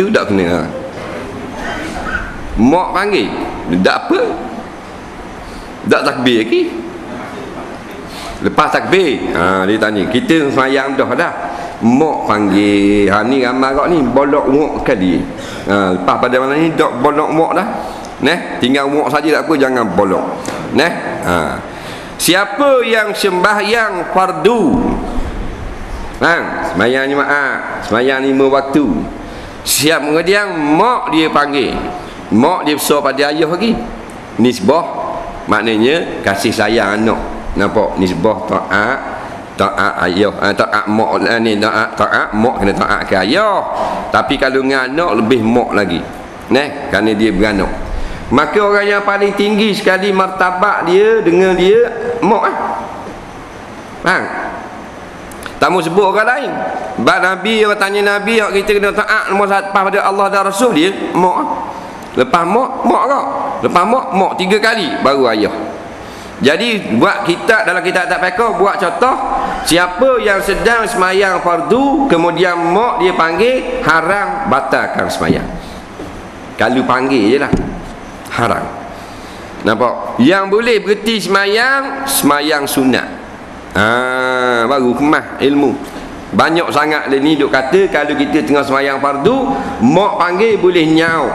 Itu tak kena. Mak panggil Tak apa Tak takbir lagi Lepas takbir ha, Dia tanya Kita semayang dah dah Mak panggil ha, Ni ramai kau ni Bolok mak kali ha, Lepas pada mana ni Tak bolok mak dah Neh, tinggal mak saja tak apa jangan bolok. Neh. Ha. Siapa yang sembahyang fardu? Ha, sembahyang jemaah, sembahyang lima waktu. Siap kemudian mak dia panggil. Mak dia besar pada ayah lagi. Nisbah maknanya kasih sayang anak. Nampak nisbah taat taat ayah eh, taat mak lah ni taat taat mak kena taat ke ayah. Tapi kalau dengan anak lebih mak lagi. Neh, kerana dia beranak. Maka orang yang paling tinggi sekali martabat dia dengan dia mak ah. Faham? Tak mau sebut orang lain. Bab Nabi orang tanya Nabi orang kita kena taat nombor satu pada Allah dan Rasul dia mak ah. Lepas mak, mak kau. Lepas mak, mak tiga kali baru ayah. Jadi buat kita dalam kita tak pekah buat contoh siapa yang sedang semayang fardu kemudian mak dia panggil haram batalkan semayang. Kalau panggil je lah haram nampak yang boleh berhenti semayang semayang sunat ha, baru kemah ilmu. Banyak sangat dia ni duk kata kalau kita tengah semayang fardu mak panggil boleh nyau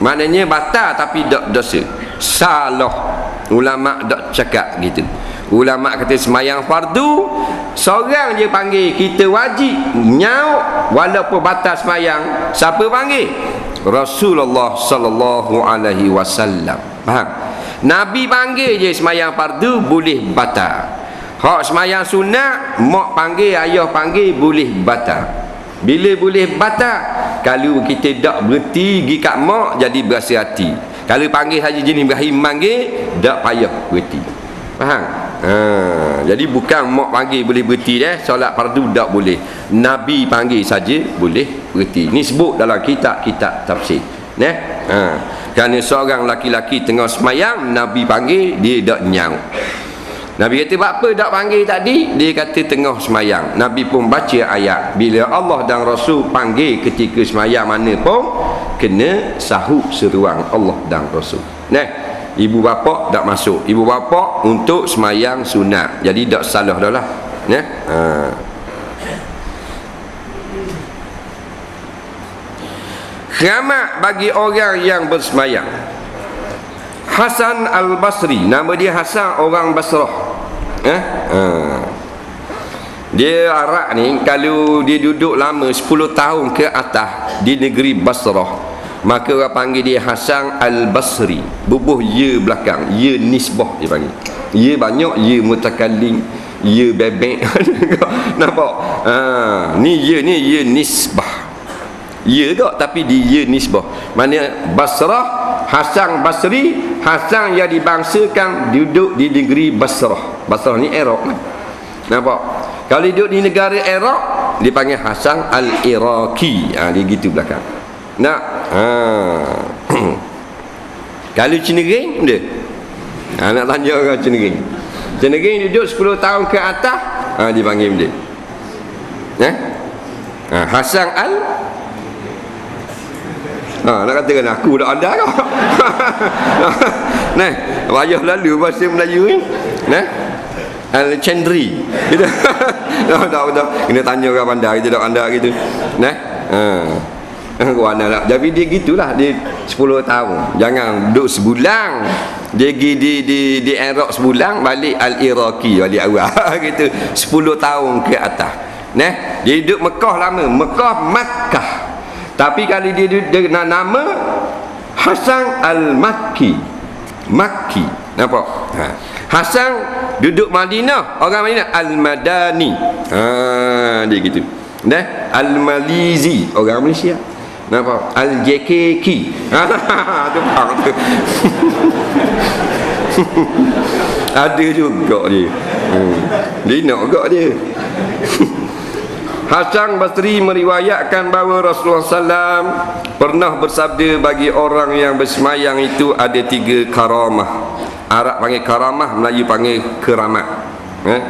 maknanya batal tapi tak dosa. Salah. Ulama tak cakap gitu. Ulama kata semayang fardu seorang je panggil kita wajib nyau walaupun batal semayang. Siapa panggil? Rasulullah sallallahu alaihi wasallam. Faham? Nabi panggil je semayang fardu boleh batal. Hak semayang sunat mak panggil ayah panggil boleh batal. Bila boleh batal kalau kita tak berhenti pergi kat mak jadi berasa hati. Kalau panggil Haji Jin Ibrahim panggil tak payah berhenti. Faham? Ha, jadi bukan mak panggil boleh berhenti dah solat fardu tak boleh nabi panggil saja boleh berhenti ni sebut dalam kitab-kitab tafsir neh ha kerana seorang laki-laki tengah semayang nabi panggil dia tak nyau Nabi kata apa tak panggil tadi? Dia kata tengah semayang. Nabi pun baca ayat. Bila Allah dan Rasul panggil ketika semayang mana pun kena sahut seruang Allah dan Rasul. Neh ibu bapa tak masuk. Ibu bapa untuk semayang sunat. Jadi tak salah dah lah. Ya ha. Keramat bagi orang yang bersemayang. Hasan Al-Basri. Nama dia Hasan orang Basrah eh? ha. Dia Arak ni Kalau dia duduk lama 10 tahun ke atas Di negeri Basrah maka orang panggil dia Hasan Al-Basri. Bubuh ya belakang ya nisbah dia panggil. Ya banyak ya mutakallim ya bebek. Nampak? Ha, ni ya ni ya nisbah. Ya tak tapi di ya nisbah. Mana Basrah Hasan Basri Hasan yang dibangsakan duduk di negeri Basrah Basrah ni Iraq nampak? Kalau duduk di negara Iraq dipanggil Hasan Al-Iraqi. Ha, dia gitu belakang. Nak? Ha. kalau cenering dia. Ha, nak tanya orang cenering cenering duduk 10 tahun ke atas ha, dipanggil dia. Eh? ha, Hasan Al ha, nak katakan aku dah ada kau. Nah, wajah lalu bahasa Melayu ni. Nah, Al Chandri gitu tak tak tak kena tanya orang pandai kita tak pandai gitu nah ha Wana lah. Jadi dia gitulah dia 10 tahun. Jangan duduk sebulan. Dia pergi di di di Iraq sebulan balik Al-Iraqi balik awal gitu. 10 tahun ke atas. Nah, dia duduk Mekah lama. Mekah Makkah. Tapi kali dia duduk dia nama Hasan Al-Makki. Makki. Nampak? Ha. Hasan duduk Madinah, orang Madinah Al-Madani. Ha, dia gitu. Nah, Al-Malizi, orang Malaysia. Nampak? Al-JKK Itu faham tu Ada juga dia hmm. Dia nak juga dia Hasan Basri meriwayatkan bahawa Rasulullah SAW pernah bersabda bagi orang yang bersemayang itu ada tiga karamah. Arab panggil karamah, Melayu panggil keramat. Eh?